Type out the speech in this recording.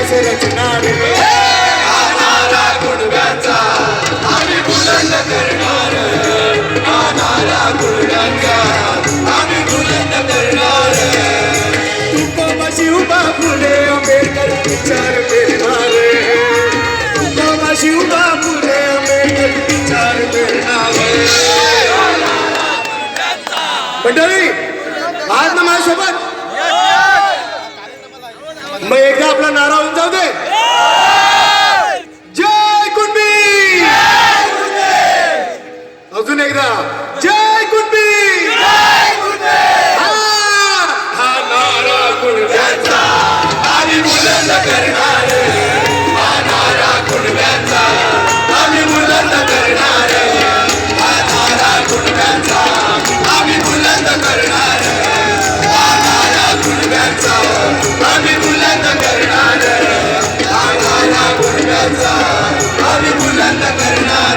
इतिहास रचणार तुकोबाशी उभा फुले आंबेडकर विचार पेरणारे तुकोबाशी उभा फुले आंबेडकर विचार पेरणारे मंडळी आज माझ्यासोबत मग एकदा आपला नारा होऊन जाऊ दे. जय कुणबी अजून एकदा. जय कुणबी हा, हा नारा कुणब्याचा. आम्ही हा नारा कुणब्याचा. आम्ही बुलंद करणार. हा नारा कुणब्याचा. आम्ही आम्ही बुलंद करणार.